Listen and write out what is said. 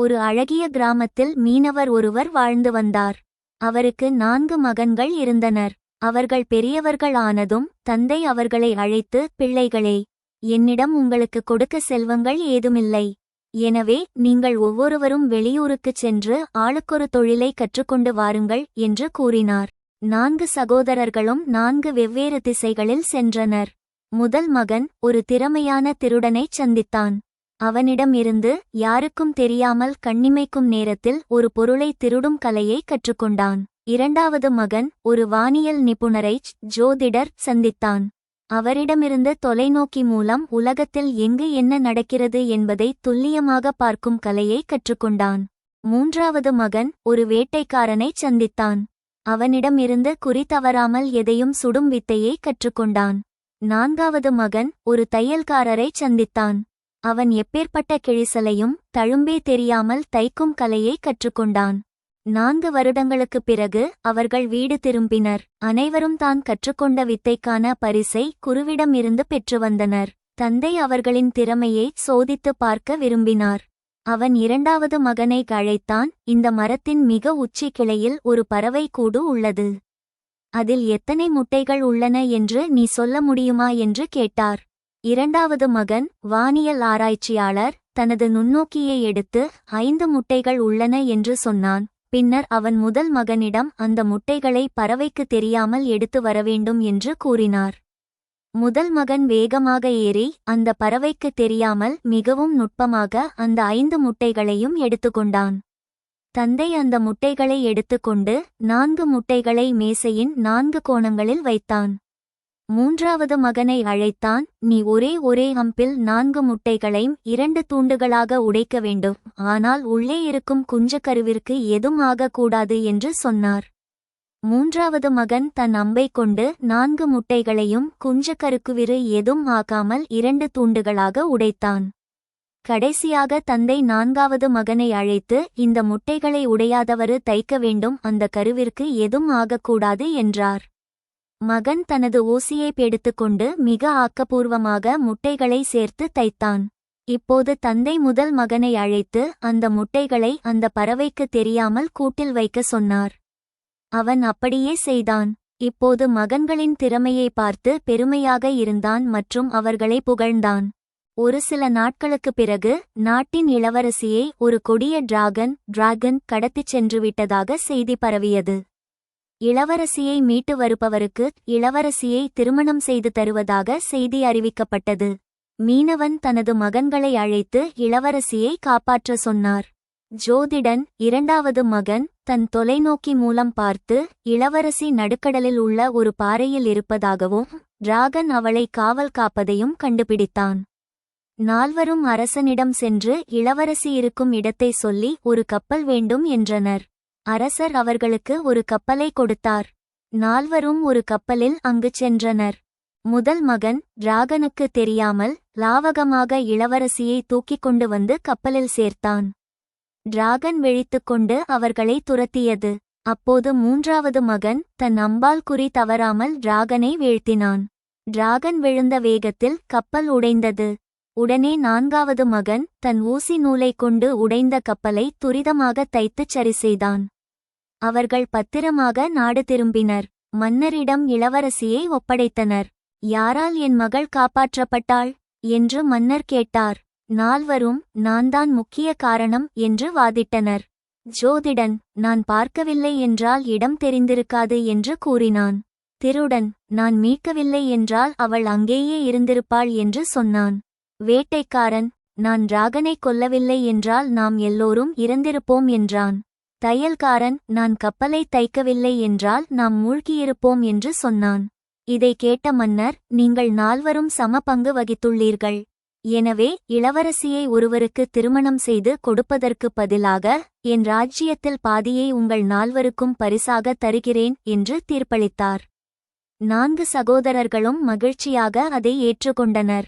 ஒரு அழகிய கிராமத்தில் மீனவர் ஒருவர் வாழ்ந்து வந்தார். அவருக்கு நான்கு மகன்கள் இருந்தனர். அவர்கள் பெரியவர்கள் ஆனதும் தந்தை அவர்களை அழைத்து பிள்ளைகளே என்னிடம் உங்களுக்கு கொடுக்க செல்வங்கள் ஏதுமில்லை. எனவே நீங்கள் ஒவ்வொருவரும் வெளியூருக்குச் சென்று ஆளுக்கொரு தொழிலை கற்றுக்கொண்டு வாருங்கள் என்று கூறினார். நான்கு சகோதரர்களும் நான்கு வெவ்வேறு திசைகளில் சென்றனர். முதல் மகன் ஒரு திறமையான திருடனைச் சந்தித்தான். அவனிடம் இருந்து யாருக்கும் தெரியாமல் கண்ணிமைக்கும் நேரத்தில் ஒரு பொருளை திருடும் கலையை கற்றுக்கொண்டான். இரண்டாவது மகன் ஒரு வானியல் நிபுணரைச் ஜோதிடர் சந்தித்தான். அவரிடமிருந்து தொலைநோக்கி மூலம் உலகத்தில் எங்கு என்ன நடக்கிறது என்பதை துல்லியமாக பார்க்கும் கலையை கற்றுக்கொண்டான். மூன்றாவது மகன் ஒரு வேட்டைக்காரனைச் சந்தித்தான். அவனிடமிருந்து குறி தவறாமல் எதையும் சுடும் வித்தையை கற்றுக்கொண்டான். நான்காவது மகன் ஒரு தையல்காரரைச் சந்தித்தான். அவன் எப்பேற்பட்ட கிழிசலையும் தழும்பே தெரியாமல் தைக்கும் கலையை கற்றுக்கொண்டான். நான்கு வருடங்களுக்குப் பிறகு அவர்கள் வீடு திரும்பினர். அனைவரும் தான் கற்றுக்கொண்ட வித்தைக்கான பரிசை குருவிடம் இருந்து பெற்று வந்தனர். தந்தை அவர்களின் திறமையை சோதித்துப் பார்க்க விரும்பினார். அவன் இரண்டாவது மகனை அழைத்தான் இந்த மரத்தின் மிக உச்சி கிளையில் ஒரு பறவை கூடு உள்ளது. அதில் எத்தனை முட்டைகள் உள்ளன என்று நீ சொல்ல முடியுமா என்று கேட்டார். இரண்டாவது மகன் வானியல் ஆராய்ச்சியாளர் தனது நுண்ணோக்கியை எடுத்து ஐந்து முட்டைகள் உள்ளன என்று சொன்னான். பின்னர் அவன் முதல் மகனிடம் அந்த முட்டைகளை பறவைக்கு தெரியாமல் எடுத்து வரவேண்டும் என்று கூறினார். முதல் மகன் வேகமாக ஏறி அந்த பறவைக்கு தெரியாமல் மிகவும் நுட்பமாக அந்த ஐந்து முட்டைகளையும் எடுத்துக்கொண்டான் தந்தை அந்த முட்டைகளை எடுத்துக்கொண்டு நான்கு முட்டைகளை மேசையின் நான்கு கோணங்களில் வைத்தான். மூன்றாவது மகனை அழைத்தான் நீ ஒரே ஒரே அம்பில் நான்கு முட்டைகளையும் இரண்டு தூண்டுகளாக உடைக்க வேண்டும். ஆனால் உள்ளே இருக்கும் குஞ்சக்கருவிற்கு எதுவும் ஆகக்கூடாது என்று சொன்னார். மூன்றாவது மகன் தன் அம்பை கொண்டு நான்கு முட்டைகளையும் குஞ்சக்கருக்குவிறு எதுவும் ஆகாமல் இரண்டு தூண்டுகளாக உடைத்தான். கடைசியாக தந்தை நான்காவது மகனை அழைத்து இந்த முட்டைகளை உடையாதவரு தைக்க வேண்டும் அந்த கருவிற்கு எதுவும் ஆகக்கூடாது என்றார். மகன் தனது ஊசியை எடுத்துக்கொண்டு மிக ஆக்கப்பூர்வமாக முட்டைகளை சேர்த்து தைத்தான். இப்போது தந்தை முதல் மகனை அழைத்து அந்த முட்டைகளை அந்த பறவைக்கு தெரியாமல் கூட்டில் வைக்க சொன்னார். அவன் அப்படியே செய்தான். இப்போது மகன்களின் திறமையை பார்த்து பெருமையாக இருந்தான் மற்றும் அவர்களை புகழ்ந்தான். ஒரு சில நாட்களுக்குப் பிறகு நாட்டின் இளவரசியை ஒரு கொடிய டிராகன் டிராகன் கடத்திச் சென்றுவிட்டதாக செய்தி பரவியது. இளவரசியை மீட்டு வருபவருக்கு இளவரசியை திருமணம் செய்து தருவதாக செய்தி அறிவிக்கப்பட்டது. மீனவன் தனது மகன்களை அழைத்து இளவரசியை காப்பாற்ற சொன்னார். ஜோதிடன் இரண்டாவது மகன் தன் தொலைநோக்கி மூலம் பார்த்து இளவரசி நடுக்கடலில் உள்ள ஒரு பாறையில் இருப்பதாகவும் டிராகன் அவளை காவல் காப்பதையும் கண்டுபிடித்தான். நால்வரும் அரசனிடம் சென்று இளவரசி இருக்கும் இடத்தை சொல்லி ஒரு கப்பல் வேண்டும் என்றனர். அரசர் அவர்களுக்கு ஒரு கப்பலை கொடுத்தார். நால்வரும் ஒரு கப்பலில் அங்குச் சென்றனர். முதல் மகன் டிராகனுக்கு தெரியாமல் லாவகமாக இளவரசியை தூக்கிக் கொண்டு வந்து கப்பலில் சேர்த்தான். டிராகன் விழித்துக்கொண்டு அவர்களை துரத்தியது. அப்போது மூன்றாவது மகன் தன் அம்பால் குறி தவறாமல் டிராகனை வீழ்த்தினான். டிராகன் விழுந்த வேகத்தில் கப்பல் உடைந்தது. உடனே நான்காவது மகன் தன் ஊசி நூலைக் கொண்டு உடைந்த கப்பலை துரிதமாக தைத்துச் சரி செய்தான். அவர்கள் பத்திரமாக நாடு திரும்பினர். மன்னரிடம் இளவரசியை ஒப்படைத்தனர். யாரால் என் மகள் காப்பாற்றப்பட்டாள்? என்று மன்னர் கேட்டார். நால்வரும் நான்தான் முக்கிய காரணம் என்று வாதிட்டனர். ஜோதிடன் நான் பார்க்கவில்லை என்றால் இடம் தெரிந்திருக்காது என்று கூறினான். திருடன் நான் மீட்கவில்லை என்றால் அவள் அங்கேயே இருந்திருப்பாள் என்று சொன்னான். வேட்டைக்காரன் நான் ராகனை கொல்லவில்லை என்றால் நாம் எல்லோரும் இறந்திருப்போம் என்றான். தையல்காரன் நான் கப்பலை தைக்கவில்லை என்றால் நாம் மூழ்கியிருப்போம் என்று சொன்னான். இதை கேட்ட மன்னர் நீங்கள் நால்வரும் சம பங்கு வகித்துள்ளீர்கள். எனவே இளவரசியை ஒருவருக்கு திருமணம் செய்து கொடுப்பதற்கு பதிலாக என் ராஜ்யத்தில் பாதியை உங்கள் நால்வருக்கும் பரிசாக தருகிறேன் என்று தீர்ப்பளித்தார். நான்கு சகோதரர்களும் மகிழ்ச்சியாக அதை ஏற்றுக்கொண்டனர்.